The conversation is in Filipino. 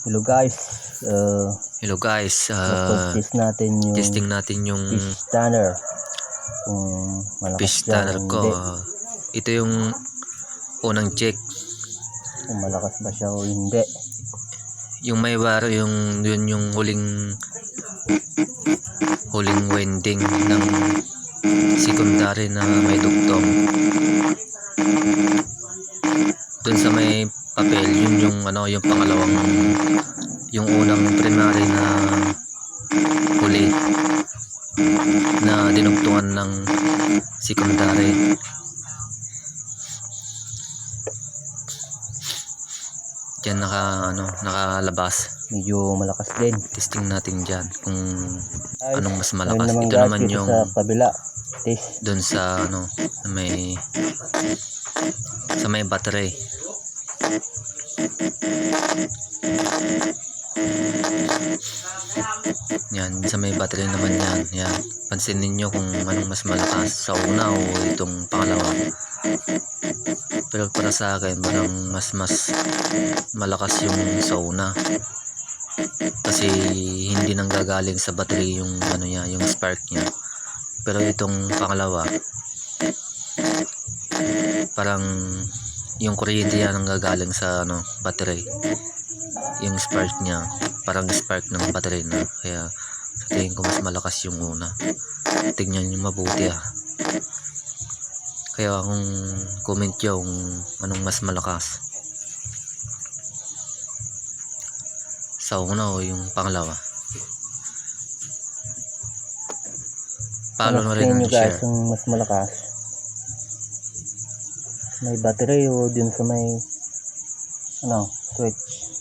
Hello guys, uh, Hello guys, ah, test natin yung testing natin yung fish tanner. Kung malakas fish tanner ko. hindi. Ah, ito yung unang check. Kung malakas ba siya o hindi. Yung may waro, yung yun yung huling huling winding ng secondary na may duktong. Doon sa may papel, yun yung ano, yung pangalawang yung unang primary na huli na dinugtungan ng secondary. Diyan naka ano, nakalabas. Medyo malakas din. Testing natin diyan kung Guys, anong mas malakas. naman Ito naman yung sa kabila. Test. doon sa ano, may sa may battery. Yan, sa may battery naman yan. Yan. Pansinin nyo kung anong mas malakas sa una o itong pangalawa. Pero para sa akin, parang mas mas malakas yung sa una. Kasi hindi nang gagaling sa battery yung ano niya, yung spark niya. Pero itong pangalawa, parang yung kuryente yan ang gagaling sa ano, battery. Yung spark niya, parang spark ng battery na. Kaya sa tingin ko mas malakas yung una. Tingnan nyo mabuti ah. Kaya kung comment nyo kung anong mas malakas. Sa una o yung pangalawa. Follow Ano na rin ang share. mas malakas? may battery o dun sa may ano switch.